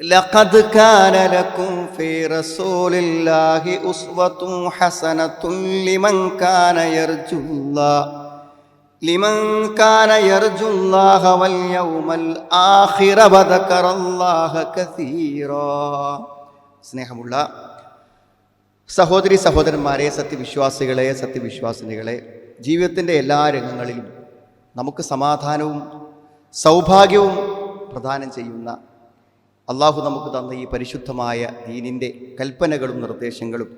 لقد كان لكم في رسول الله أسوة حسنة لمن كان يرجو الله لمن كان يرجو الله واليوم الآخر وذكر الله كثيرا സ്നേഹമുള്ള സഹോദരി സഹോദരന്മാരെ സത്യവിശ്വാസികളെ സത്യവിശ്വാസിനികളെ ജീവിതത്തിൻ്റെ എല്ലാ രംഗങ്ങളിലും നമുക്ക് സമാധാനവും സൗഭാഗ്യവും പ്രദാനം ചെയ്യുന്ന അള്ളാഹു നമുക്ക് തന്ന ഈ പരിശുദ്ധമായ ദീനിന്റെ കൽപ്പനകളും നിർദ്ദേശങ്ങളും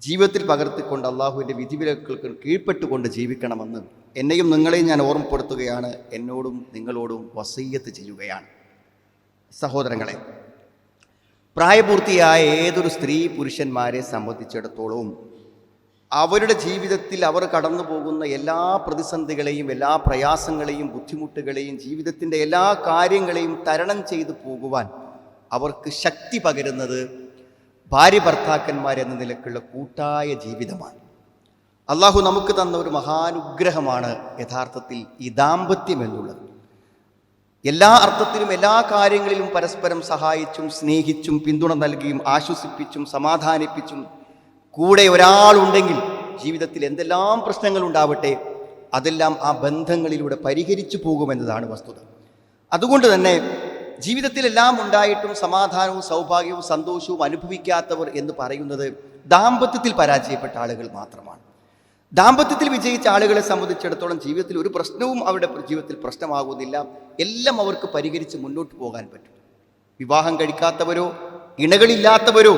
ജീവിതത്തിൽ പകർത്തിക്കൊണ്ട് അള്ളാഹുവിന്റെ വിധിവിലക്കുകൾക്ക് കീഴ്പ്പെട്ടുകൊണ്ട് ജീവിക്കണമെന്ന് എന്നെയും നിങ്ങളെയും ഞാൻ ഓർമ്മപ്പെടുത്തുകയാണ്. എന്നോടും നിങ്ങളോടും വസയ്യത്ത് ചെയ്യുകയാണ്. സഹോദരങ്ങളെ പ്രായപൂർത്തിയായ ഏതൊരു സ്ത്രീ പുരുഷന്മാരെ സംബന്ധിച്ചിടത്തോളവും അവരുടെ ജീവിതത്തിൽ അവർ കടന്നു പോകുന്ന എല്ലാ പ്രതിസന്ധികളെയും എല്ലാ പ്രയാസങ്ങളെയും ബുദ്ധിമുട്ടുകളെയും ജീവിതത്തിന്റെ എല്ലാ കാര്യങ്ങളെയും തരണം ചെയ്തു പോകുവാൻ അവർക്ക് ശക്തി പകരുന്നത് ഭാര്യ ഭർത്താക്കന്മാരെന്ന നിലക്കുള്ള കൂട്ടായ ജീവിതമാണ്. അള്ളാഹു നമുക്ക് തന്ന ഒരു മഹാനുഗ്രഹമാണ് യഥാർത്ഥത്തിൽ ഈ ദാമ്പത്യം എന്നുള്ളത്. എല്ലാ അർത്ഥത്തിലും എല്ലാ കാര്യങ്ങളിലും പരസ്പരം സഹായിച്ചും സ്നേഹിച്ചും പിന്തുണ നൽകിയും ആശ്വസിപ്പിച്ചും സമാധാനിപ്പിച്ചും കൂടെ ഒരാളുണ്ടെങ്കിൽ ജീവിതത്തിൽ എന്തെല്ലാം പ്രശ്നങ്ങൾ ഉണ്ടാവട്ടെ അതെല്ലാം ആ ബന്ധങ്ങളിലൂടെ പരിഹരിച്ചു പോകുമെന്നതാണ് വസ്തുത. അതുകൊണ്ട് തന്നെ ജീവിതത്തിലെല്ലാം ഉണ്ടായിട്ടും സമാധാനവും സൗഭാഗ്യവും സന്തോഷവും അനുഭവിക്കാത്തവർ എന്ന് പറയുന്നത് ദാമ്പത്യത്തിൽ പരാജയപ്പെട്ട ആളുകൾ മാത്രമാണ്. ദാമ്പത്യത്തിൽ വിജയിച്ച ആളുകളെ സംബന്ധിച്ചിടത്തോളം ജീവിതത്തിൽ ഒരു പ്രശ്നവും അവരുടെ ജീവിതത്തിൽ പ്രശ്നമാകുന്നില്ല. എല്ലാം അവർക്ക് പരിഹരിച്ച് മുന്നോട്ട് പോകാൻ പറ്റും. വിവാഹം കഴിക്കാത്തവരോ ഇണകളില്ലാത്തവരോ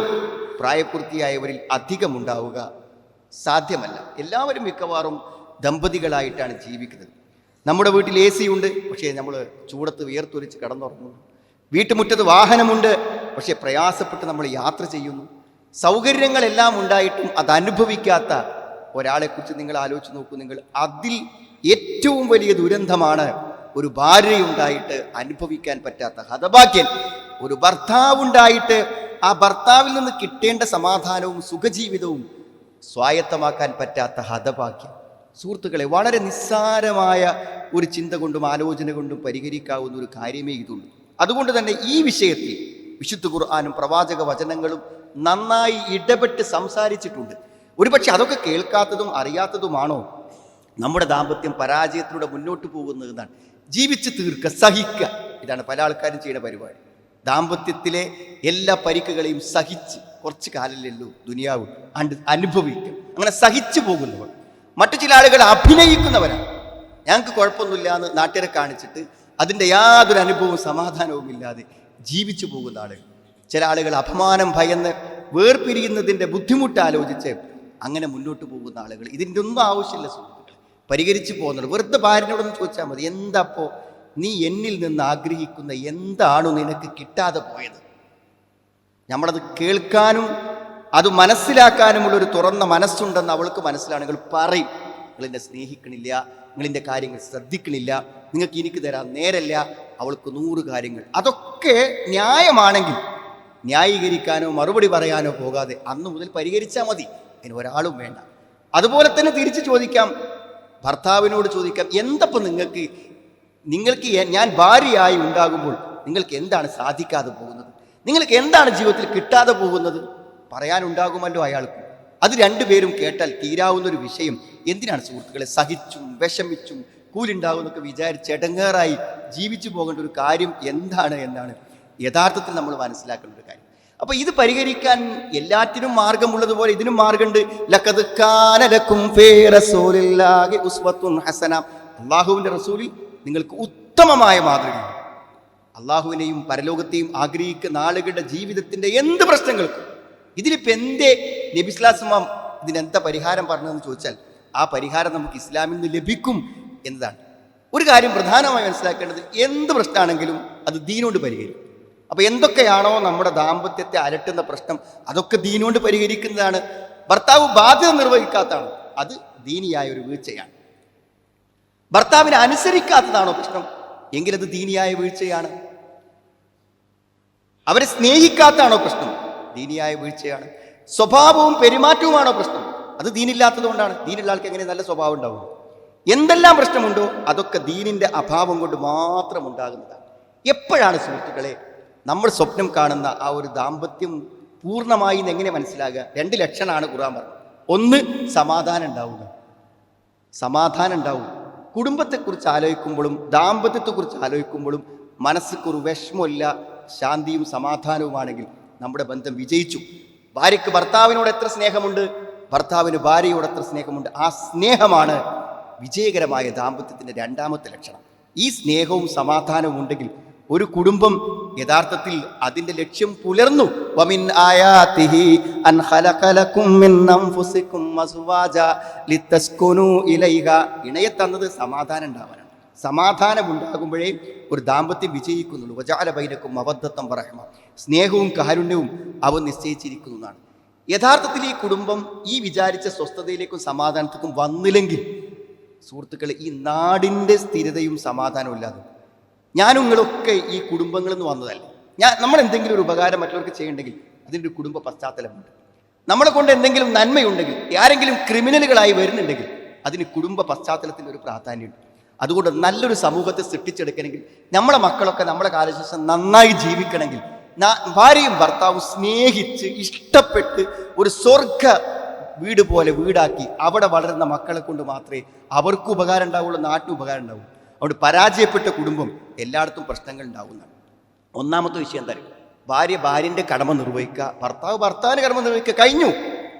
പ്രായപൂർത്തിയായവരിൽ അധികമുണ്ടാവുക സാധ്യമല്ല. എല്ലാവരും മിക്കവാറും ദമ്പതികളായിട്ടാണ് ജീവിക്കുന്നത്. നമ്മുടെ വീട്ടിൽ എ സി ഉണ്ട്. പക്ഷേ നമ്മൾ ചൂടത്ത് വിയർത്തൊലിച്ച് കിടന്നുറങ്ങുന്നു. വീട്ടുമുറ്റത്ത് വാഹനമുണ്ട്. പക്ഷെ പ്രയാസപ്പെട്ട് നമ്മൾ യാത്ര ചെയ്യുന്നു. സൗകര്യങ്ങളെല്ലാം ഉണ്ടായിട്ടും അത് അനുഭവിക്കാത്ത ഒരാളെക്കുറിച്ച് നിങ്ങൾ ആലോചിച്ച് നോക്കൂ. നിങ്ങൾ അതിൽ ഏറ്റവും വലിയ ദുരന്തമാണ് ഒരു ഭാര്യയുണ്ടായിട്ട് അനുഭവിക്കാൻ പറ്റാത്ത ഹതഭാഗ്യൻ. ഒരു ഭർത്താവുണ്ടായിട്ട് ആ ഭർത്താവിൽ നിന്ന് കിട്ടേണ്ട സമാധാനവും സുഖജീവിതവും സ്വായത്തമാക്കാൻ പറ്റാത്ത ഹതഭാഗ്യം സുഹൃത്തുക്കളെ വളരെ നിസ്സാരമായ ഒരു ചിന്ത കൊണ്ടും ആലോചന കൊണ്ടും പരിഹരിക്കാവുന്ന ഒരു കാര്യമേ ഇതുള്ളൂ. അതുകൊണ്ട് തന്നെ ഈ വിഷയത്തിൽ വിശുദ്ധ ഖുർആാനും പ്രവാചക വചനങ്ങളും നന്നായി ഇടപെട്ട് സംസാരിച്ചിട്ടുണ്ട്. ഒരുപക്ഷെ അതൊക്കെ കേൾക്കാത്തതും അറിയാത്തതുമാണോ? നമ്മുടെ ദാമ്പത്യം പരാജയത്തിലൂടെ മുന്നോട്ട് പോകുന്നതെന്നാണ്. ജീവിച്ച് തീർക്കുക സഹിക്കുക. ഇതാണ് പല ആൾക്കാരും ചെയ്യുന്ന പരിപാടി. ദാമ്പത്യത്തിലെ എല്ലാ പരിക്കുകളെയും സഹിച്ച് കുറച്ച് കാലമല്ലല്ലോ ദുനിയാവ് അണ്ട് അനുഭവിക്കുക. അങ്ങനെ സഹിച്ചു പോകുന്നവർ. മറ്റു ചില ആളുകൾ അഭിനയിക്കുന്നവരാണ്. ഞങ്ങൾക്ക് കുഴപ്പമൊന്നുമില്ല എന്ന് നാട്ടുകാരെ കാണിച്ചിട്ട് അതിന്റെ യാതൊരു അനുഭവവും സമാധാനവും ഇല്ലാതെ ജീവിച്ചു പോകുന്ന ആളുകൾ ചില ആളുകൾ അപമാനം ഭയന്ന് വേർപിരിയുന്നതിന്റെ ബുദ്ധിമുട്ട് ആലോചിച്ച് അങ്ങനെ മുന്നോട്ട് പോകുന്ന ആളുകൾ. ഇതിന്റെ ഒന്നും ആവശ്യമില്ല സുഹൃത്തുക്കൾ പരിഹരിച്ചു പോകുന്നുള്ളൂ വെറുതെ ഭാര്യനോടൊന്ന് ചോദിച്ചാൽ മതി. എന്താപ്പോ? നീ എന്നിൽ നിന്ന് ആഗ്രഹിക്കുന്ന എന്താണോ നിനക്ക് കിട്ടാതെ പോയത്? നമ്മളത് കേൾക്കാനും അത് മനസ്സിലാക്കാനുമുള്ള ഒരു തുറന്ന മനസ്സുണ്ടെന്ന് അവൾക്ക് മനസ്സിലാണെങ്കിൽ പറയും. നിങ്ങൾ എന്നെ സ്നേഹിക്കണില്ല. നിങ്ങൾ എന്റെ കാര്യങ്ങൾ ശ്രദ്ധിക്കണില്ല നിങ്ങൾക്ക് എനിക്ക് തരാൻ നേരല്ല അവൾക്ക് നൂറ് കാര്യങ്ങൾ. അതൊക്കെ ന്യായമാണെങ്കിൽ ന്യായീകരിക്കാനോ മറുപടി പറയാനോ പോകാതെ അന്ന് മുതൽ പരിഹരിച്ചാൽ മതി. അതിന് ഒരാളും വേണ്ട. അതുപോലെ തന്നെ തിരിച്ച് ചോദിക്കാം. ഭർത്താവിനോട് ചോദിക്കാം എന്തപ്പം നിങ്ങൾക്ക്? നിങ്ങൾക്ക് ഞാൻ ഭാര്യയായി ഉണ്ടാകുമ്പോൾ നിങ്ങൾക്ക് എന്താണ് സാധിക്കാതെ പോകുന്നത്? നിങ്ങൾക്ക് എന്താണ് ജീവിതത്തിൽ കിട്ടാതെ പോകുന്നത്? പറയാനുണ്ടാകുമല്ലോ അയാൾക്ക്. അത് രണ്ടുപേരും കേട്ടാൽ തീരാവുന്ന ഒരു വിഷയം. എന്തിനാണ് സുഹൃത്തുക്കളെ? സഹിച്ചും വിഷമിച്ചും കൂലുണ്ടാകുമെന്നൊക്കെ വിചാരിച്ച് ഇടങ്ങേറായി ജീവിച്ചു പോകേണ്ട ഒരു കാര്യം എന്താണ് എന്നാണ് യഥാർത്ഥത്തിൽ നമ്മൾ മനസ്സിലാക്കേണ്ട ഒരു കാര്യം. അപ്പൊ ഇത് പരിഹരിക്കാൻ എല്ലാറ്റിനും മാർഗമുള്ളതുപോലെ ഇതിനും മാർഗമുണ്ട്. ഹസന. അള്ളാഹുവിന്റെ റസൂലി നിങ്ങൾക്ക് ഉത്തമമായ മാതൃക അള്ളാഹുവിനെയും പരലോകത്തെയും ആഗ്രഹിക്കുന്ന ആളുകളുടെ ജീവിതത്തിന്റെ എന്ത് പ്രശ്നങ്ങൾക്കും ഇതിലിപ്പോൾ എന്തേ നബിസ്ലാസ്മാം ഇതിനെന്താ പരിഹാരം പറഞ്ഞതെന്ന് ചോദിച്ചാൽ ആ പരിഹാരം നമുക്ക് ഇസ്ലാമിൽ നിന്ന് ലഭിക്കും എന്നതാണ്. ഒരു കാര്യം പ്രധാനമായി മനസ്സിലാക്കേണ്ടത് എന്ത് പ്രശ്നമാണെങ്കിലും അത് ദീനോട് പരിഹരിക്കും. അപ്പൊ എന്തൊക്കെയാണോ നമ്മുടെ ദാമ്പത്യത്തെ അലട്ടുന്ന പ്രശ്നം അതൊക്കെ ദീനോട് പരിഹരിക്കുന്നതാണ്. ഭർത്താവ് ബാധ്യത നിർവഹിക്കാത്തതാണ്. അത് ദീനിയായ ഒരു വീഴ്ചയാണ്. ഭർത്താവിനെ അനുസരിക്കാത്തതാണോ പ്രശ്നം? എങ്കിലത് ദീനിയായ വീഴ്ചയാണ്. അവരെ സ്നേഹിക്കാത്തതാണോ പ്രശ്നം? ദീനിയായ വീഴ്ചയാണ്. സ്വഭാവവും പെരുമാറ്റവുമാണോ പ്രശ്നം? അത് ദീനില്ലാത്തത് കൊണ്ടാണ്. ദീനുള്ള ആൾക്ക് എങ്ങനെ നല്ല സ്വഭാവം ഉണ്ടാവും? എന്തെല്ലാം പ്രശ്നമുണ്ടോ അതൊക്കെ ദീനിന്റെ അഭാവം കൊണ്ട് മാത്രം ഉണ്ടാകുന്നതാണ്. എപ്പോഴാണ് സുഹൃത്തുക്കളെ നമ്മൾ സ്വപ്നം കാണുന്ന ആ ഒരു ദാമ്പത്യം പൂർണമായി എങ്ങനെ മനസ്സിലാകുക? രണ്ട് ലക്ഷണമാണ് ഖുർആൻ പറഞ്ഞത്. ഒന്ന് സമാധാനം ഉണ്ടാവുക. സമാധാനം ഉണ്ടാവും. കുടുംബത്തെക്കുറിച്ച് ആലോചിക്കുമ്പോഴും ദാമ്പത്യത്തെക്കുറിച്ച് ആലോചിക്കുമ്പോഴും മനസ്സിക്കൊരു വിഷമമില്ല ശാന്തിയും സമാധാനവുമാണെങ്കിൽ നമ്മുടെ ബന്ധം വിജയിച്ചു. ഭാര്യയ്ക്ക് ഭർത്താവിനോട് എത്ര സ്നേഹമുണ്ട്? ഭർത്താവിന് ഭാര്യയോട് എത്ര സ്നേഹമുണ്ട്? ആ സ്നേഹമാണ് വിജയകരമായ ദാമ്പത്യത്തിന്റെ രണ്ടാമത്തെ ലക്ഷണം. ഈ സ്നേഹവും സമാധാനവും ഉണ്ടെങ്കിൽ ഒരു കുടുംബം യഥാർത്ഥത്തിൽ അതിന്റെ ലക്ഷ്യം പുലർന്നു. വമിൻ ആയാതിഹി അൻ ഇലൈഹ. ഇണയെ തന്നത് സമാധാനം ഉണ്ടാവാനാണ്. സമാധാനം ഉണ്ടാകുമ്പോഴേ ഒരു ദാമ്പത്യം വിജയിക്കുന്നുള്ളൂ. വജാല ബൈനക്കും അബദ്ധത്തം പറഹമ സ്നേഹവും കാരുണ്യവും അവൻ നിശ്ചയിച്ചിരിക്കുന്നതാണ് യഥാർത്ഥത്തിൽ ഈ കുടുംബം ഈ വിചാരിച്ച സ്വസ്ഥതയിലേക്കും സമാധാനത്തേക്കും വന്നില്ലെങ്കിൽ സുഹൃത്തുക്കളെ ഈ നാടിന്റെ സ്ഥിരതയും സമാധാനവും ഇല്ലാതെ ഞാനും നിങ്ങളൊക്കെ ഈ കുടുംബങ്ങളിൽ നിന്ന് വന്നതല്ല? ഞാൻ നമ്മൾ എന്തെങ്കിലും ഒരു ഉപകാരം മറ്റുള്ളവർക്ക് ചെയ്യണ്ടെങ്കിൽ അതിന്റെ ഒരു കുടുംബ പശ്ചാത്തലമുണ്ട്. നമ്മളെ കൊണ്ട് എന്തെങ്കിലും നന്മയുണ്ടെങ്കിൽ ആരെങ്കിലും ക്രിമിനലുകളായി വരുന്നുണ്ടെങ്കിൽ അതിന് കുടുംബ പശ്ചാത്തലത്തിന്റെ ഒരു പ്രാധാന്യമുണ്ട്. അതുകൊണ്ട് നല്ലൊരു സമൂഹത്തെ സൃഷ്ടിച്ചെടുക്കണമെങ്കിൽ നമ്മളെ മക്കളൊക്കെ നമ്മുടെ കാലശേഷം നന്നായി ജീവിക്കണമെങ്കിൽ ഭാര്യയും ഭർത്താവും സ്നേഹിച്ച് ഇഷ്ടപ്പെട്ട് ഒരു സ്വർഗ വീട് പോലെ വീടാക്കി അവിടെ വളരുന്ന മക്കളെ കൊണ്ട് മാത്രമേ അവർക്കും ഉപകാരം ഉണ്ടാവുള്ളൂ നാട്ടിനും ഉപകാരം ഉണ്ടാവുള്ളൂ. അതുകൊണ്ട് പരാജയപ്പെട്ട കുടുംബം എല്ലായിടത്തും പ്രശ്നങ്ങൾ ഉണ്ടാവുന്നതാണ്. ഒന്നാമത്തെ വിഷയം എന്താ? അറിയോ? ഭാര്യ ഭാര്യന്റെ കടമ നിർവഹിക്കുക ഭർത്താവ് ഭർത്താവിന്റെ കടമ നിർവഹിക്കുക കഴിഞ്ഞു.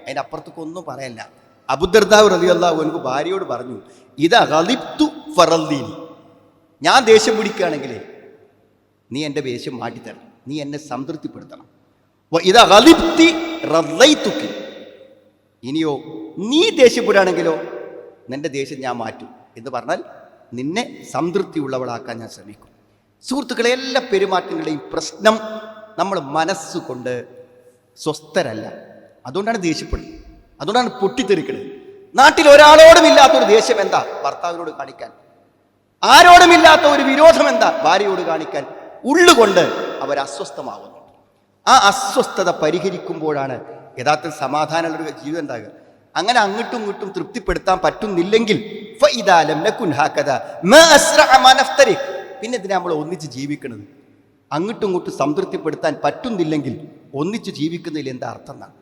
അതിന്റെ അപ്പുറത്തേക്ക് ഒന്നും പറയല്ല. അബുദർദാവ് റലിയല്ലാഹു എനിക്ക് ഭാര്യയോട് പറഞ്ഞു ഇത് കളിപ്തു ഫറല്ലീനി ഞാൻ ദേഷ്യം പിടിക്കുകയാണെങ്കിൽ നീ എന്റെ ദേഷ്യം മാറ്റിത്തരണം. നീ എന്നെ സംതൃപ്തിപ്പെടുത്തണം. ഇതാ കളിപ്തി റല്ലൈത്തുക്കി ഇനിയോ നീ ദേഷ്യപ്പെടുകയാണെങ്കിലോ നിന്റെ ദേഷ്യം ഞാൻ മാറ്റും. എന്ന് പറഞ്ഞാൽ നിന്നെ സംതൃപ്തിയുള്ളവളാക്കാൻ ഞാൻ ശ്രമിക്കും. സുഹൃത്തുക്കളെ എല്ലാ പെരുമാറ്റങ്ങളുടെയും പ്രശ്നം നമ്മൾ മനസ്സുകൊണ്ട് സ്വസ്ഥരല്ല. അതുകൊണ്ടാണ് ദേഷ്യപ്പെടുന്നത്. അതുകൊണ്ടാണ് പൊട്ടിത്തെറിക്കുന്നത് നാട്ടിൽ ഒരാളോടും ഇല്ലാത്തൊരു ദേഷ്യം എന്താ? ഭർത്താവിനോട് കാണിക്കാൻ. ആരോടുമില്ലാത്ത ഒരു വിരോധം എന്താ ഭാര്യയോട് കാണിക്കാൻ ഉള്ളുകൊണ്ട് അവർ അസ്വസ്ഥമാവുന്നു ആ അസ്വസ്ഥത പരിഹരിക്കുമ്പോഴാണ് യഥാർത്ഥത്തിൽ സമാധാനമുള്ള ജീവിതം ഉണ്ടാകുക. അങ്ങനെ അങ്ങോട്ടും ഇങ്ങോട്ടും തൃപ്തിപ്പെടുത്താൻ പറ്റുന്നില്ലെങ്കിൽ. പിന്നെ ഇതിനെ നമ്മൾ ഒന്നിച്ച് ജീവിക്കുന്നത്? അങ്ങോട്ടും ഇങ്ങോട്ടും സംതൃപ്തിപ്പെടുത്താൻ പറ്റുന്നില്ലെങ്കിൽ ഒന്നിച്ച് ജീവിക്കുന്നതിൽ എന്താ അർത്ഥം എന്നാണ്.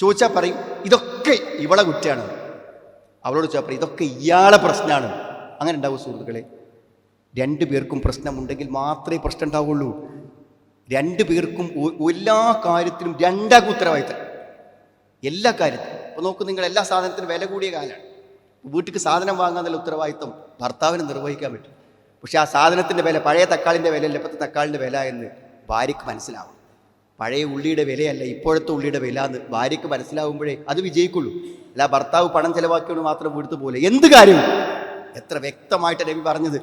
ചോദിച്ചാൽ പറയും ഇതൊക്കെ ഇവളെ കുറ്റമാണ്. അവളോട് ചോദിച്ചാൽ പറയും ഇതൊക്കെ ഇയാളെ പ്രശ്നമാണ്. അങ്ങനെ ഉണ്ടാവും സുഹൃത്തുക്കളെ. രണ്ടു പേർക്കും പ്രശ്നമുണ്ടെങ്കിൽ മാത്രമേ പ്രശ്നം ഉണ്ടാവുള്ളൂ രണ്ടു പേർക്കും എല്ലാ കാര്യത്തിലും രണ്ടാക്കും ഉത്തരവാദിത്തം. എല്ലാ കാര്യത്തിലും. ഇപ്പോൾ നോക്കൂ നിങ്ങൾ എല്ലാ സാധനത്തിനും വില കൂടിയ കാലമാണ് വീട്ടിൽ സാധനം വാങ്ങാന്നുള്ള ഉത്തരവാദിത്തം ഭർത്താവിന് നിർവഹിക്കാൻ പറ്റും. പക്ഷെ ആ സാധനത്തിന്റെ വില പഴയ തക്കാളിന്റെ വിലയല്ല ഇപ്പോഴത്തെ തക്കാളിന്റെ വില എന്ന് ഭാര്യയ്ക്ക് മനസ്സിലാവും. പഴയ ഉള്ളിയുടെ വിലയല്ല ഇപ്പോഴത്തെ ഉള്ളിയുടെ വില എന്ന് ഭാര്യയ്ക്ക് മനസ്സിലാവുമ്പോഴേ അത് വിജയിക്കുള്ളൂ. അല്ല ഭർത്താവ് പണം ചെലവാക്കിയോണ്ട് മാത്രം വീടുത്ത് പോലെ എന്ത് കാര്യവും. എത്ര വ്യക്തമായിട്ട് രവി പറഞ്ഞത്.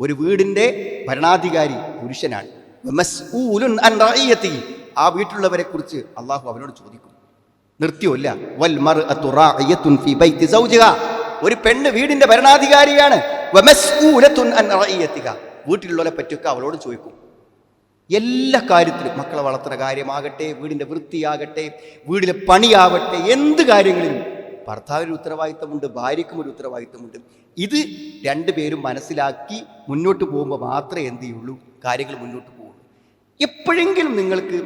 ഒരു വീടിന്റെ ഭരണാധികാരി പുരുഷനാണ്. ആ വീട്ടിലുള്ളവരെ കുറിച്ച് അള്ളാഹു അവനോട് ചോദിക്കും നിർത്തിയല്ല. ഒരു പെണ്ണ് വീടിന്റെ ഭരണാധികാരിയാണ്. വീട്ടിലുള്ളവരെ പറ്റിയൊക്കെ അവളോട് ചോദിക്കും എല്ലാ കാര്യത്തിലും മക്കളെ വളർത്തുന്ന കാര്യമാകട്ടെ വീടിന്റെ വൃത്തിയാകട്ടെ വീടിലെ പണിയാവട്ടെ എന്ത് കാര്യങ്ങളിലും ഭർത്താവിന് ഉത്തരവാദിത്തമുണ്ട് ഭാര്യയ്ക്കും ഒരു ഉത്തരവാദിത്തമുണ്ട്. ഇത് രണ്ടുപേരും മനസ്സിലാക്കി മുന്നോട്ട് പോകുമ്പോൾ മാത്രമേ എന്ത് ചെയ്യുള്ളൂ? കാര്യങ്ങൾ മുന്നോട്ട് പോകുള്ളൂ. എപ്പോഴെങ്കിലും നിങ്ങൾക്ക്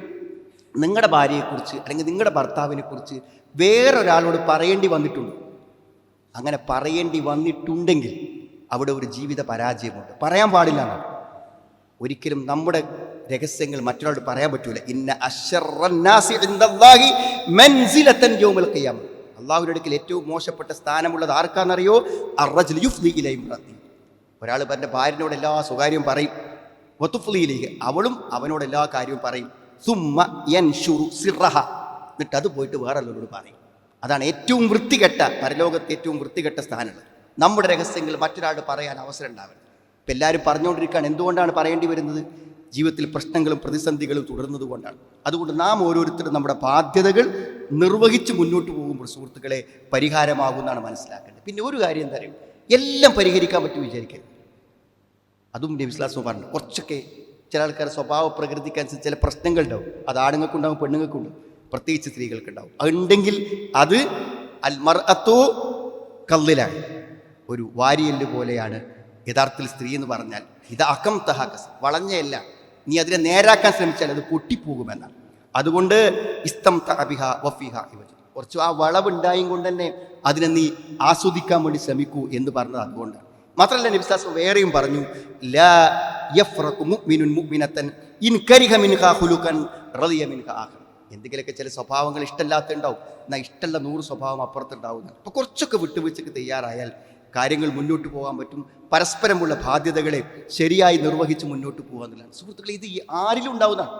നിങ്ങളുടെ ഭാര്യയെക്കുറിച്ച് അല്ലെങ്കിൽ നിങ്ങളുടെ ഭർത്താവിനെക്കുറിച്ച് വേറൊരാളോട് പറയേണ്ടി വന്നിട്ടുണ്ട്. അങ്ങനെ പറയേണ്ടി വന്നിട്ടുണ്ടെങ്കിൽ അവിടെ ഒരു ജീവിത പരാജയമുണ്ട്. പറയാൻ പാടില്ല എന്നാണ്. ഒരിക്കലും നമ്മുടെ രഹസ്യങ്ങൾ മറ്റൊരാളോട് പറയാൻ പറ്റൂല. ഇന്ന അശ്വറന്നാസി മെൻസിലെത്തൻ ജോമൽ ഖിയാമ അള്ളാഹുവിന്റെ അടുക്കൽ ഏറ്റവും മോശപ്പെട്ട സ്ഥാനമുള്ളത് ആർക്കാണെന്നറിയോ? അറജ്ലിയുഫ്ലിയിലേയും യുഫ്ലി ഇല ഇംറത്തി ഒരാൾ തന്റെ ഭാര്യനോട് എല്ലാ സ്വകാര്യവും പറയും. വത്തുഫ്ലിയിലേക്ക് അവളും അവനോട് എല്ലാ കാര്യവും പറയും. സുമ്മ യൻഷുറു സിറഹ എന്നിട്ട് അത് പോയിട്ട് വേറെ എല്ലാവരോട് പറയും. അതാണ് ഏറ്റവും വൃത്തികെട്ട പരലോകത്തെ ഏറ്റവും വൃത്തികെട്ട സ്ഥാനമുള്ളത്. നമ്മുടെ രഹസ്യങ്ങൾ മറ്റൊരാൾ പറയാൻ അവസരം ഉണ്ടാവരുത്. ഇപ്പം എല്ലാവരും പറഞ്ഞുകൊണ്ടിരിക്കുകയാണ് എന്തുകൊണ്ടാണ് പറയേണ്ടി വരുന്നത്? ജീവിതത്തിൽ പ്രശ്നങ്ങളും പ്രതിസന്ധികളും തുടർന്നതുകൊണ്ടാണ് അതുകൊണ്ട് നാം ഓരോരുത്തരും നമ്മുടെ ബാധ്യതകൾ നിർവഹിച്ച് മുന്നോട്ട് പോകുമ്പോൾ സുഹൃത്തുക്കളെ പരിഹാരമാകുമെന്നാണ് മനസ്സിലാക്കേണ്ടത്. പിന്നെ ഒരു കാര്യം എന്താ എല്ലാം പരിഹരിക്കാൻ പറ്റും വിചാരിക്കരുത്. അതും നബിസ്ലാസ് പറഞ്ഞു കുറച്ചൊക്കെ ചില ആൾക്കാർ സ്വഭാവ പ്രകൃതിക്കനുസരിച്ച് ചില പ്രശ്നങ്ങളുണ്ടാവും അത് ആണുങ്ങൾക്കുണ്ടാവും പെണ്ണുങ്ങൾക്കുണ്ടാവും പ്രത്യേകിച്ച് സ്ത്രീകൾക്കുണ്ടാവും. അതുണ്ടെങ്കിൽ അത് അൽമർ അത്തോ കല്ലിലാണ് ഒരു വാരിയൽ പോലെയാണ്. യഥാർത്ഥത്തിൽ സ്ത്രീ എന്ന് പറഞ്ഞാൽ ഇത് അകം തഹാക്കസ് വളഞ്ഞയല്ല നീ അതിനെ നേരാക്കാൻ ശ്രമിച്ചാൽ അത് പൊട്ടിപ്പോകുമെന്നാണ്. അതുകൊണ്ട് ഇസ്തം തഅബിഹ വഫിഹ ഇവജ് കുറച്ച് ആ വളവുണ്ടായും കൊണ്ട് തന്നെ അതിനെ നീ ആസ്വദിക്കാൻ വേണ്ടി ശ്രമിക്കൂ എന്ന് പറഞ്ഞത് അതുകൊണ്ടാണ് മാത്രമല്ല നബിസാസ് വേറെയും പറഞ്ഞു ലാ ഇൻ എന്തെങ്കിലുമൊക്കെ ചില സ്വഭാവങ്ങൾ ഇഷ്ടമില്ലാത്തുണ്ടാവും എന്നാൽ ഇഷ്ടമുള്ള നൂറ് സ്വഭാവം അപ്പുറത്തുണ്ടാവുന്നു അപ്പോൾ കുറച്ചൊക്കെ വിട്ടുവീഴ്ചക്ക് തയ്യാറായാൽ കാര്യങ്ങൾ മുന്നോട്ട് പോകാൻ പറ്റും. പരസ്പരമുള്ള ബാധ്യതകളെ ശരിയായി നിർവഹിച്ച് മുന്നോട്ട് പോകുക എന്നുള്ളതാണ് സുഹൃത്തുക്കളെ ഇത് ആരിലും ഉണ്ടാവുന്നതാണ്.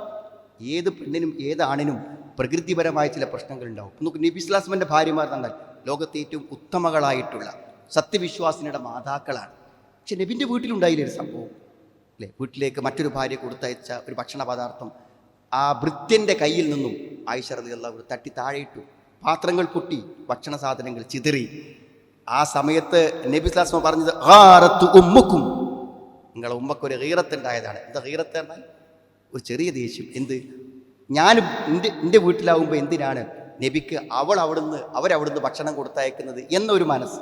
ഏത് പെണ്ണിനും ഏത് ആണിനും പ്രകൃതിപരമായ ചില പ്രശ്നങ്ങൾ ഉണ്ടാവും. നമുക്ക് നബി ഇസ്ലാസ്മന്റെ ഭാര്യമാർ തന്നാൽ ലോകത്തെ ഏറ്റവും ഉത്തമകളായിട്ടുള്ള സത്യവിശ്വാസിനിയുടെ മാതാക്കളാണ്. പക്ഷെ നബിന്റെ വീട്ടിലുണ്ടായില്ലേ ഒരു സംഭവം. അല്ലേ? വീട്ടിലേക്ക് മറ്റൊരു ഭാര്യ കൊടുത്തയച്ച ഒരു ഭക്ഷണ പദാർത്ഥം ആ ഭൃത്യന്റെ കയ്യിൽ നിന്നും ആയിഷ ഒരു തട്ടി താഴെയിട്ടു. പാത്രങ്ങൾ പൊട്ടി ഭക്ഷണ സാധനങ്ങൾ ചിതറി. ആ സമയത്ത് നബി സ്ലാസ്മ പറഞ്ഞത് "ഗാറത്തു ഉമ്മക്കും. നിങ്ങളെ ഉമ്മക്കൊരു ഹീറത്തുണ്ടായതാണ് എന്താ ഹീറത്ത് എന്നാൽ ഒരു ചെറിയ ദേഷ്യം. എന്ത്? ഞാൻ എന്റെ എന്റെ വീട്ടിലാവുമ്പോൾ എന്തിനാണ് നബിക്ക് അവൾ അവിടുന്ന് അവരവിടുന്ന് ഭക്ഷണം കൊടുത്തയക്കുന്നത് എന്നൊരു മനസ്സ്?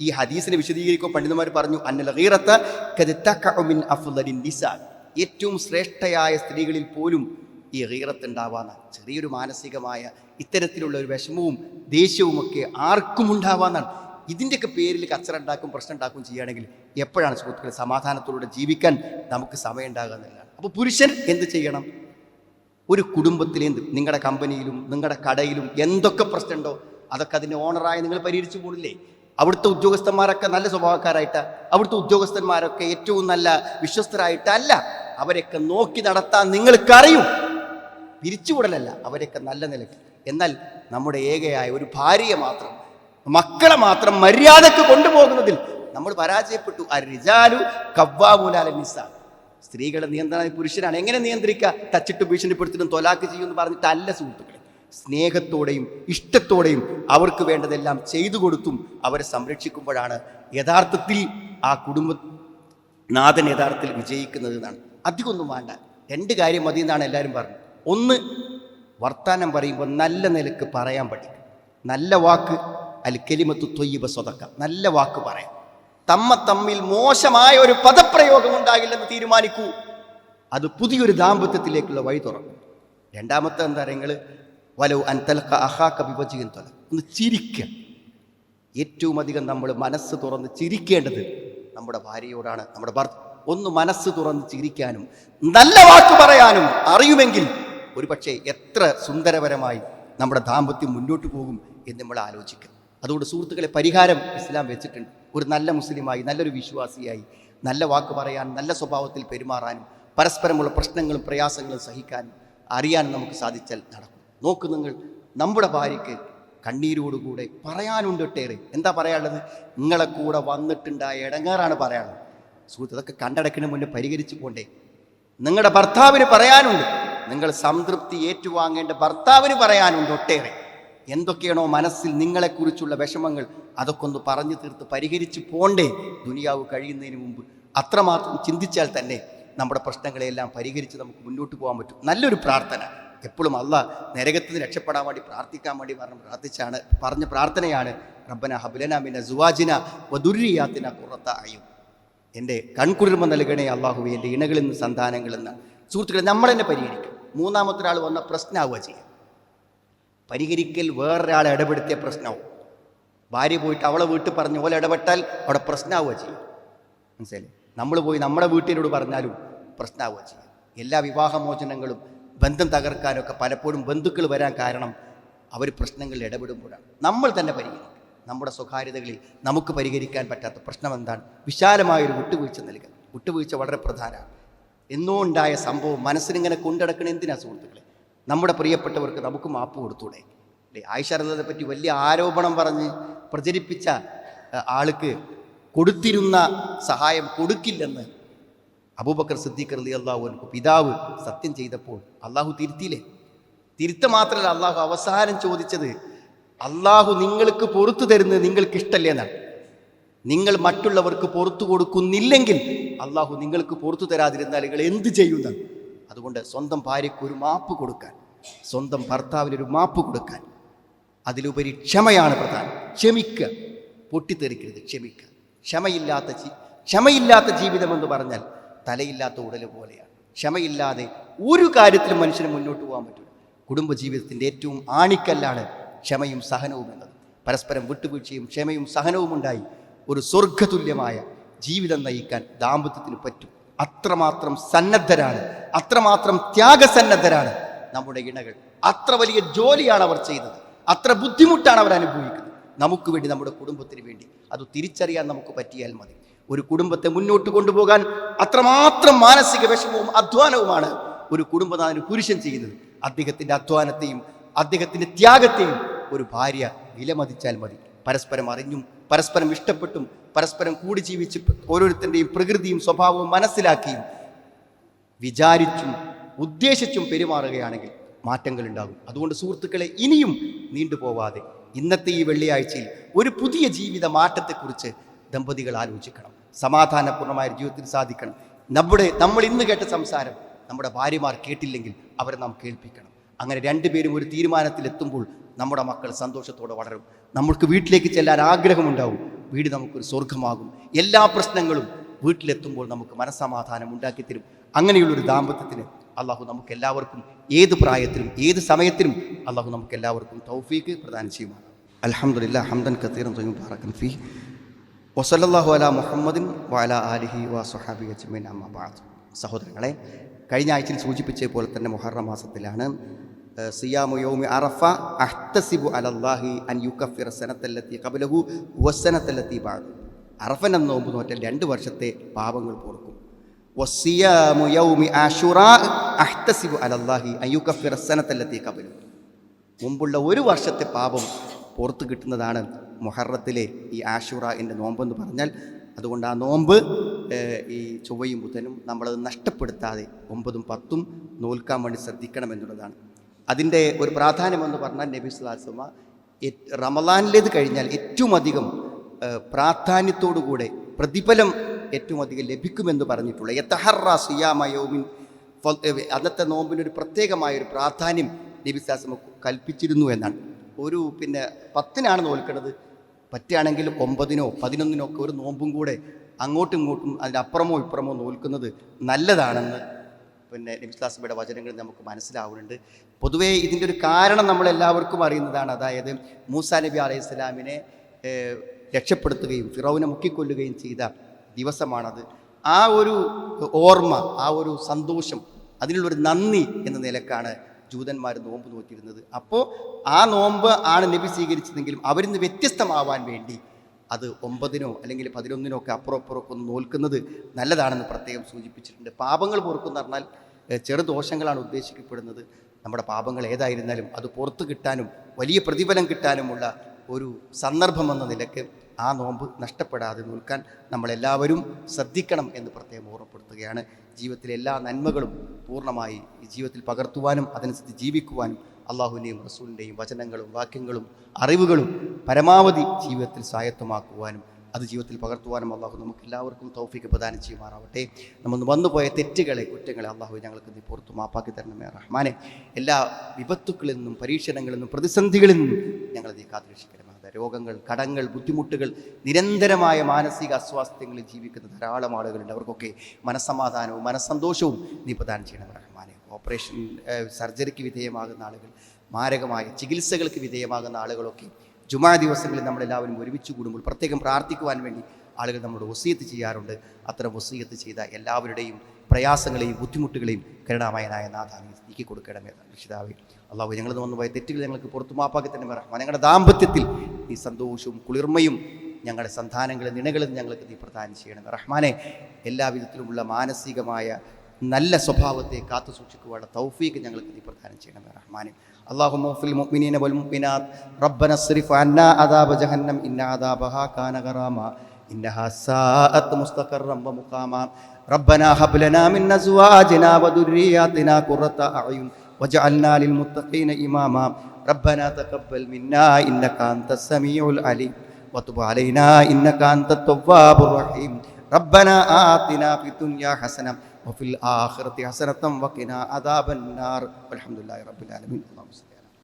ഈ ഹദീസിനെ വിശദീകരിക്കുമ്പോൾ പണ്ഡിതന്മാർ പറഞ്ഞു അന്നൽ ഹീറത്ത് കദിത്തക്കഅമിൻ അഫ്ളലിൻ നിസാ. ഏറ്റവും ശ്രേഷ്ഠയായ സ്ത്രീകളിൽ പോലും ഈ ഹീറത്ത് ഉണ്ടാവാന്ന ചെറിയൊരു മാനസികമായ ഇത്തരത്തിലുള്ള ഒരു വിഷമവും ദേഷ്യവുമൊക്കെ ആർക്കും ഉണ്ടാവാന്നാണ് ഇതിന്റെയൊക്കെ പേരിൽ കച്ചറ ഉണ്ടാക്കും പ്രശ്നം ഉണ്ടാക്കും ചെയ്യുകയാണെങ്കിൽ എപ്പോഴാണ് സുഹൃത്തുക്കളെ സമാധാനത്തോടെ ജീവിക്കാൻ നമുക്ക് സമയം ഉണ്ടാകുക എന്നുള്ളതാണ്. അപ്പോൾ പുരുഷൻ എന്ത് ചെയ്യണം? ഒരു കുടുംബത്തിൽ എന്ത്? നിങ്ങളുടെ കമ്പനിയിലും നിങ്ങളുടെ കടയിലും എന്തൊക്കെ പ്രശ്നമുണ്ടോ അതൊക്കെ അതിന്റെ ഓണറായി നിങ്ങൾ പരിഹരിച്ചു പോണില്ലേ? അവിടുത്തെ ഉദ്യോഗസ്ഥന്മാരൊക്കെ നല്ല സ്വഭാവക്കാരായിട്ട്? അവിടുത്തെ ഉദ്യോഗസ്ഥന്മാരൊക്കെ ഏറ്റവും നല്ല വിശ്വസ്തരായിട്ടല്ല? അവരെയൊക്കെ നോക്കി നടത്താൻ നിങ്ങൾക്കറിയും. പിരിച്ചുവിടലല്ല അവരൊക്കെ നല്ല നിലയ്ക്ക്. എന്നാൽ നമ്മുടെ ഏകയായ ഒരു ഭാര്യയെ മാത്രം മക്കളെ മാത്രം മര്യാദയ്ക്ക് കൊണ്ടുപോകുന്നതിൽ നമ്മൾ പരാജയപ്പെട്ടു. ആ റിജാലു കവ്വാമൂലാല നിസ. സ്ത്രീകളെ നിയന്ത്രണ പുരുഷനാണ്. എങ്ങനെ നിയന്ത്രിക്കുക? തച്ചിട്ട് ഭീഷണിപ്പെടുത്തിട്ടും തൊലാക്ക് ചെയ്യുമെന്ന് അല്ല സുഹൃത്തുക്കളെ. സ്നേഹത്തോടെയും ഇഷ്ടത്തോടെയും അവർക്ക് വേണ്ടതെല്ലാം ചെയ്തു കൊടുത്തും അവരെ സംരക്ഷിക്കുമ്പോഴാണ് യഥാർത്ഥത്തിൽ ആ കുടുംബ നാഥൻ യഥാർത്ഥത്തിൽ വിജയിക്കുന്നത് എന്നാണ്. അധികമൊന്നും വേണ്ട. രണ്ട് കാര്യം മതി എന്നാണ് എല്ലാവരും പറഞ്ഞത്. ഒന്ന് വർത്താനം പറയുമ്പോൾ നല്ല നിലയ്ക്ക് പറയാൻ പഠിക്കും. നല്ല വാക്ക് അൽ കെലിമത്തു തൊയ്യബ സ്വതക്ക നല്ല വാക്ക് പറയാം. തമ്മ തമ്മിൽ മോശമായ ഒരു പദപ്രയോഗം ഉണ്ടാകില്ലെന്ന് തീരുമാനിക്കൂ. അത് പുതിയൊരു ദാമ്പത്യത്തിലേക്കുള്ള വഴി തുറക്കും. രണ്ടാമത്തെ എന്താ നിങ്ങൾ വലവ് അൻതലക്ക അഹാക്ക വിഭജിക്കൻ തൊല. ഒന്ന് ചിരിക്കുക ഏറ്റവും അധികം നമ്മൾ മനസ്സ് തുറന്ന് ചിരിക്കേണ്ടത് നമ്മുടെ ഭാര്യയോടാണ് നമ്മുടെ ഭർത്ത. ഒന്ന് മനസ്സ് തുറന്ന് ചിരിക്കാനും നല്ല വാക്ക് പറയാനും അറിയുമെങ്കിൽ ഒരുപക്ഷെ എത്ര സുന്ദരപരമായി നമ്മുടെ ദാമ്പത്യം മുന്നോട്ട് പോകും എന്ന് നമ്മൾ ആലോചിക്കും അതുകൊണ്ട് സുഹൃത്തുക്കളെ പരിഹാരം ഇസ്ലാം വെച്ചിട്ടുണ്ട്. ഒരു നല്ല മുസ്ലിമായി നല്ലൊരു വിശ്വാസിയായി നല്ല വാക്ക് പറയാൻ നല്ല സ്വഭാവത്തിൽ പെരുമാറാനും പരസ്പരമുള്ള പ്രശ്നങ്ങളും പ്രയാസങ്ങളും സഹിക്കാനും അറിയാൻ നമുക്ക് സാധിച്ചാൽ നടക്കും. നോക്ക് നിങ്ങൾ നമ്മുടെ ഭാര്യയ്ക്ക് കണ്ണീരോടുകൂടെ പറയാനുണ്ട് ഒട്ടേറെ. എന്താ പറയാനുള്ളത്? നിങ്ങളെ കൂടെ വന്നിട്ടുണ്ടായ ഇടങ്ങാറാണ് പറയാനുള്ളത്. സുഹൃത്ത് അതൊക്കെ കണ്ടടക്കിന് മുന്നേ പരിഹരിച്ചു പോണ്ടേ? നിങ്ങളുടെ ഭർത്താവിന് പറയാനുണ്ട്. നിങ്ങൾ സംതൃപ്തി ഏറ്റുവാങ്ങേണ്ട ഭർത്താവിന് പറയാനുണ്ട് ഒട്ടേറെ. എന്തൊക്കെയാണോ മനസ്സിൽ നിങ്ങളെക്കുറിച്ചുള്ള വിഷമങ്ങൾ അതൊക്കെ ഒന്ന് പറഞ്ഞു തീർത്ത് പരിഹരിച്ച് പോണ്ടേ? ദുനിയാവ് കഴിയുന്നതിന് മുമ്പ്. അത്രമാത്രം ചിന്തിച്ചാൽ തന്നെ നമ്മുടെ പ്രശ്നങ്ങളെല്ലാം പരിഹരിച്ച് നമുക്ക് മുന്നോട്ട് പോകാൻ പറ്റും. നല്ലൊരു പ്രാർത്ഥന. എപ്പോഴും അല്ല നരകത്തിൽ നിന്ന് രക്ഷപ്പെടാൻ വേണ്ടി പ്രാർത്ഥിക്കാൻ വേണ്ടി പറഞ്ഞ പ്രാർത്ഥിച്ചാണ് പറഞ്ഞ പ്രാർത്ഥനയാണ് റബ്ബന ഹബുലന മിന സുവാജിന വധുരിയാത്തിന കുറത്ത അയ്യും എന്റെ കൺകുളിർമ നൽകണേ അള്ളാഹുവെ എന്റെ ഇണകളിൽ നിന്ന് സന്താനങ്ങളിൽ നിന്ന് സുഹൃത്തുക്കളെ നമ്മൾ തന്നെ പരിഹരിക്കും. മൂന്നാമത്തെ ഒരാൾ വന്ന പ്രശ്നമാവുക ചെയ്യും. പരിഹരിക്കൽ വേറൊരാളെ ഇടപെടുത്തിയ പ്രശ്നമാവും ഭാര്യ പോയിട്ട് അവളെ വീട്ടിൽ പറഞ്ഞ് പോലെ ഇടപെട്ടാൽ അവിടെ പ്രശ്നമാവുക ചെയ്യും. മനസ്സിലായി നമ്മൾ പോയി നമ്മുടെ വീട്ടിനോട് പറഞ്ഞാലും പ്രശ്നമാവുക ചെയ്യും. എല്ലാ വിവാഹമോചനങ്ങളും ബന്ധം തകർക്കാനൊക്കെ പലപ്പോഴും ബന്ധുക്കൾ വരാൻ കാരണം അവർ പ്രശ്നങ്ങളിൽ ഇടപെടുമ്പോഴാണ്. നമ്മൾ തന്നെ പരിഹരിക്കും. നമ്മുടെ സ്വകാര്യതകളിൽ നമുക്ക് പരിഹരിക്കാൻ പറ്റാത്ത പ്രശ്നം എന്താണ്? വിശാലമായൊരു വിട്ടുവീഴ്ച നൽകുക വിട്ടുവീഴ്ച വളരെ പ്രധാനമാണ്. എന്നോ ഉണ്ടായ സംഭവം മനസ്സിനിങ്ങനെ കൊണ്ടടക്കണ എന്തിനാ സുഹൃത്തുക്കളെ? നമ്മുടെ പ്രിയപ്പെട്ടവർക്ക് നമുക്ക് മാപ്പ് കൊടുത്തൂടെ? അല്ലേ ആയിഷാരതയെ പറ്റി വലിയ ആരോപണം പറഞ്ഞ് പ്രചരിപ്പിച്ച ആൾക്ക് കൊടുത്തിരുന്ന സഹായം കൊടുക്കില്ലെന്ന് അബൂബക്കർ സിദ്ദീഖ് അലി അള്ളാഹു പിതാവ് സത്യം ചെയ്തപ്പോൾ അള്ളാഹു തിരുത്തിയില്ലേ? തിരുത്ത മാത്രമല്ല അള്ളാഹു അവസാനം ചോദിച്ചത് അള്ളാഹു നിങ്ങൾക്ക് പൊറത്തു തരുന്നത് നിങ്ങൾക്ക് ഇഷ്ടല്ലേ? എന്നാണ്. നിങ്ങൾ മറ്റുള്ളവർക്ക് പുറത്തു കൊടുക്കുന്നില്ലെങ്കിൽ അള്ളാഹു നിങ്ങൾക്ക് പുറത്തു തരാതിരുന്നാൽ നിങ്ങൾ എന്ത് ചെയ്യുന്നതാണ് അതുകൊണ്ട് സ്വന്തം ഭാര്യയ്ക്ക് ഒരു മാപ്പ് കൊടുക്കാൻ. സ്വന്തം ഭർത്താവിനൊരു മാപ്പ് കൊടുക്കാൻ. അതിലുപരി ക്ഷമയാണ് പ്രധാനം. ക്ഷമിക്കുക. പൊട്ടിത്തെറിക്കരുത്. ക്ഷമിക്കുക. ക്ഷമയില്ലാത്ത ക്ഷമയില്ലാത്ത ജീവിതം എന്ന് പറഞ്ഞാൽ തലയില്ലാത്ത ഉടൽ പോലെയാണ്. ക്ഷമയില്ലാതെ ഒരു കാര്യത്തിലും മനുഷ്യന് മുന്നോട്ട് പോകാൻ പറ്റില്ല കുടുംബജീവിതത്തിന്റെ ഏറ്റവും ആണിക്കല്ലാണ് ക്ഷമയും സഹനവും എന്നത്. പരസ്പരം വിട്ടുവീഴ്ചയും ക്ഷമയും സഹനവും ഉണ്ടായി ഒരു സ്വർഗതുല്യമായ ജീവിതം നയിക്കാൻ ദാമ്പത്യത്തിന് പറ്റും. അത്രമാത്രം സന്നദ്ധരാണ്. അത്രമാത്രം ത്യാഗസന്നദ്ധരാണ്. നമ്മുടെ ഇണകൾ. അത്ര വലിയ ജോലിയാണ് അവർ ചെയ്തത്. അത്ര ബുദ്ധിമുട്ടാണ് അവർ അനുഭവിക്കുന്നത്. നമുക്ക് വേണ്ടി നമ്മുടെ കുടുംബത്തിന് വേണ്ടി അത് തിരിച്ചറിയാൻ നമുക്ക് പറ്റിയാൽ മതി. ഒരു കുടുംബത്തെ മുന്നോട്ട് കൊണ്ടുപോകാൻ അത്രമാത്രം മാനസിക വിഷമവും അധ്വാനവുമാണ് ഒരു കുടുംബനാഥന് പുരുഷൻ ചെയ്യുന്നത്. അദ്ദേഹത്തിന്റെ അധ്വാനത്തെയും അദ്ദേഹത്തിന്റെ ത്യാഗത്തെയും ഒരു ഭാര്യ വിലമതിച്ചാൽ മതി. പരസ്പരം അറിഞ്ഞും പരസ്പരം ഇഷ്ടപ്പെട്ടും പരസ്പരം കൂടി ജീവിച്ച് ഓരോരുത്തരുടെയും പ്രകൃതിയും സ്വഭാവവും മനസ്സിലാക്കിയും വിചാരിച്ചും ഉദ്ദേശിച്ചും പെരുമാറുകയാണെങ്കിൽ മാറ്റങ്ങൾ ഉണ്ടാകും അതുകൊണ്ട് സുഹൃത്തുക്കളെ ഇനിയും നീണ്ടുപോവാതെ ഇന്നത്തെ ഈ വെള്ളിയാഴ്ചയിൽ ഒരു പുതിയ ജീവിത മാറ്റത്തെക്കുറിച്ച് ദമ്പതികൾ ആലോചിക്കണം. സമാധാനപൂർണമായ ജീവിതത്തിൽ സാധിക്കണം. നമ്മുടെ നമ്മൾ ഇന്ന് കേട്ട സംസാരം നമ്മുടെ ഭാര്യമാർ കേട്ടില്ലെങ്കിൽ അവരെ നാം കേൾപ്പിക്കണം. അങ്ങനെ രണ്ടുപേരും ഒരു തീരുമാനത്തിലെത്തുമ്പോൾ നമ്മുടെ മക്കൾ സന്തോഷത്തോടെ വളരും. നമ്മൾക്ക് വീട്ടിലേക്ക് ചെല്ലാൻ ആഗ്രഹമുണ്ടാവും. വീട് നമുക്കൊരു സ്വർഗമാകും എല്ലാ പ്രശ്നങ്ങളും വീട്ടിലെത്തുമ്പോൾ നമുക്ക് മനസ്സമാധാനം ഉണ്ടാക്കി തരും അങ്ങനെയുള്ളൊരു ദാമ്പത്യത്തിന് അള്ളാഹു നമുക്ക് എല്ലാവർക്കും ഏത് പ്രായത്തിലും ഏത് സമയത്തിലും അള്ളാഹു നമുക്ക് എല്ലാവർക്കും തൗഫീക്ക് പ്രദാനം ചെയ്യുമാണ് അലഹമുല്ല ഹംദൻ കത്തീറൻ തൊയ്യും പാറക്കൻ ഫി. വസല്ലാഹു അല മുഹമ്മദിൻ വാല ആലിഹി വാ സുഹാബി അജ്മീൻ അമ്മാബാദ് സഹോദരങ്ങളെ കഴിഞ്ഞ ആഴ്ചയിൽ സൂചിപ്പിച്ച പോലെ തന്നെ മുഹറം മാസത്തിലാണ്. സിയാമു യൗമി അറഫ അഹ്തസിബു അലല്ലാഹി അൻ യുക്കഫിർ സനത്തല്ലത്തി കബലഹു വസനത്തല്ലത്തി ബാദ് അറഫൻ എന്ന നോമ്പ് നോറ്റ രണ്ട് വർഷത്തെ പാപങ്ങൾ പൊറുക്കും. മുമ്പുള്ള ഒരു വർഷത്തെ പാപം പുറത്തു കിട്ടുന്നതാണ് മൊഹറത്തിലെ ഈ ആഷുറ എന്റെ നോമ്പെന്ന് പറഞ്ഞാൽ. അതുകൊണ്ട് ആ നോമ്പ് ഈ ചൊവ്വയും ബുധനും നമ്മളത് നഷ്ടപ്പെടുത്താതെ ഒമ്പതും പത്തും നോൽക്കാൻ വേണ്ടി ശ്രദ്ധിക്കണം എന്നുള്ളതാണ്. അതിന്റെ ഒരു പ്രാധാന്യമെന്ന് പറഞ്ഞാൽ നബി സുലാസമ റമലാനിലേത് കഴിഞ്ഞാൽ ഏറ്റവും അധികം പ്രാധാന്യത്തോടുകൂടെ പ്രതിഫലം ഏറ്റവും അധികം ലഭിക്കുമെന്ന് പറഞ്ഞിട്ടുള്ള യത്തഹറ സിയാമയോമിൻ അന്നത്തെ നോമ്പിനൊരു പ്രത്യേകമായ ഒരു പ്രാധാന്യം നബിസാസം കൽപ്പിച്ചിരുന്നു എന്നാണ്. ഒരു പിന്നെ പത്തിനാണ് നോൽക്കുന്നത് പറ്റുകയാണെങ്കിൽ ഒമ്പതിനോ പതിനൊന്നിനോ ഒക്കെ ഒരു നോമ്പും കൂടെ അങ്ങോട്ടും ഇങ്ങോട്ടും അതിന്റെ അപ്പുറമോ ഇപ്പുറമോ നോൽക്കുന്നത് നല്ലതാണെന്ന് പിന്നെ നബിസ്ലാസ്ബയുടെ വചനങ്ങൾ നമുക്ക് മനസ്സിലാവുന്നുണ്ട്. പൊതുവേ ഇതിന്റെ ഒരു കാരണം നമ്മളെല്ലാവർക്കും അറിയുന്നതാണ്. അതായത് മൂസാ നബി അലൈഹി സ്വലാമിനെ രക്ഷപ്പെടുത്തുകയും ഫിറോവിനെ മുക്കിക്കൊല്ലുകയും ചെയ്ത ദിവസമാണത്. ആ ഒരു ഓർമ്മ ആ ഒരു സന്തോഷം അതിനുള്ളൊരു നന്ദി എന്ന നിലക്കാണ് ജൂതന്മാർ നോമ്പ് നോക്കിയിരുന്നത് അപ്പോൾ ആ നോമ്പ് ആണ് നബി സ്വീകരിച്ചതെങ്കിലും അവരിൽ നിന്ന് വ്യത്യസ്തമാവാൻ വേണ്ടി അത് ഒമ്പതിനോ അല്ലെങ്കിൽ പതിനൊന്നിനോ ഒക്കെ അപ്പുറം അപ്പുറം ഒക്കെ ഒന്ന് നോൽക്കുന്നത് നല്ലതാണെന്ന് പ്രത്യേകം സൂചിപ്പിച്ചിട്ടുണ്ട്. പാപങ്ങൾ പൊറുക്കുന്ന പറഞ്ഞാൽ ചെറുദോഷങ്ങളാണ് ചെറു ദോഷങ്ങളാണ് ഉദ്ദേശിക്കപ്പെടുന്നത്. നമ്മുടെ പാപങ്ങൾ ഏതായിരുന്നാലും അത് പുറത്തു കിട്ടാനും വലിയ പ്രതിഫലം കിട്ടാനുമുള്ള ഒരു സന്ദർഭം എന്ന നിലയ്ക്ക് ആ നോമ്പ് നഷ്ടപ്പെടാതെ നിൽക്കാൻ നമ്മളെല്ലാവരും ശ്രദ്ധിക്കണം എന്ന് പ്രത്യേകം ഓർമ്മപ്പെടുത്തുകയാണ്. ജീവിതത്തിലെ എല്ലാ നന്മകളും പൂർണമായി ഈ ജീവിതത്തിൽ പകർത്തുവാനും അതനുസരിച്ച് ജീവിക്കുവാനും അള്ളാഹുവിന്റെയും റസൂലിന്റെയും വചനങ്ങളും വാക്യങ്ങളും അറിവുകളും പരമാവധി ജീവിതത്തിൽ സ്വായത്തമാക്കുവാനും അത് ജീവിതത്തിൽ പകർത്തുവാനും അള്ളാഹു നമുക്ക് എല്ലാവർക്കും തൗഫിക്ക് പ്രദാനം ചെയ്യുമാറാവട്ടെ. നമ്മൾ വന്നുപോയ തെറ്റുകളെ കുറ്റങ്ങളെ അള്ളാഹു ഞങ്ങൾക്ക് നീ പുറത്തു മാപ്പാക്കി തരണമേ റഹ്മാനെ. എല്ലാ വിപത്തുക്കളിൽ നിന്നും പരീക്ഷണങ്ങളിൽ നിന്നും പ്രതിസന്ധികളിൽ നിന്നും ഞങ്ങളെ നീ കാത്തുരക്ഷിക്കണമേ അതെ രോഗങ്ങൾ കടങ്ങൾ ബുദ്ധിമുട്ടുകൾ നിരന്തരമായ മാനസിക അസ്വാസ്ഥ്യങ്ങളിൽ ജീവിക്കുന്ന ധാരാളം ആളുകളുണ്ട്. അവർക്കൊക്കെ മനസ്സമാധാനവും മനസ്സന്തോഷവും നീ പ്രദാനം ചെയ്യണം റഹ്മാനെ. ഓപ്പറേഷൻ സർജറിക്ക് വിധേയമാകുന്ന ആളുകൾ മാരകമായ ചികിത്സകൾക്ക് വിധേയമാകുന്ന ആളുകളൊക്കെ ജുമാ ദിവസങ്ങളിൽ നമ്മളെല്ലാവരും ഒരുമിച്ച് കൂടുമ്പോൾ പ്രത്യേകം പ്രാർത്ഥിക്കുവാൻ വേണ്ടി ആളുകൾ നമ്മുടെ ഒസീയത്ത് ചെയ്യാറുണ്ട്. അത്തരം ഒസീയത്ത് ചെയ്ത എല്ലാവരുടെയും പ്രയാസങ്ങളെയും ബുദ്ധിമുട്ടുകളെയും കരുണാമയനായ നാഥാനി നീക്കി കൊടുക്കണമേ രക്ഷിതാവേ അള്ളാഹു ഞങ്ങൾ വന്നു പോയ തെറ്റുകൾ ഞങ്ങൾക്ക് പുറത്തു മാപ്പാക്കി തന്നെ റഹ്മാൻ ഞങ്ങളുടെ ദാമ്പത്യത്തിൽ ഈ സന്തോഷവും കുളിർമയും ഞങ്ങളുടെ സന്താനങ്ങളും നിണകളും ഞങ്ങൾക്ക് നീ പ്രദാനം ചെയ്യണം റഹ്മാനെ എല്ലാവിധത്തിലുമുള്ള മാനസികമായ നല്ല സ്വഭാവത്തെ കാത്തു സൂക്ഷിക്കുവാനുള്ള തൗഫീക്ക് ഞങ്ങൾക്ക് നീ പ്രദാനം ചെയ്യണമേ റഹ്മാനെ اللهم اغفر للمؤمنين والمؤمنات ربنا اصرف عنا عذاب جهنم إن عذابها كان غراما إنها ساءت مستقرا ومقاما ربنا هب لنا من أزواجنا وذرياتنا قرة أعين واجعلنا للمتقين إماما. ربنا تقبل منا إنك أنت السميع العليم. وتب علينا إنك أنت التواب الرحيم. ربنا آتنا في الدنيا حسنة وفي الآخرة حسنة وقنا عذاب النار. والحمد لله رب العالمين. اللهم صل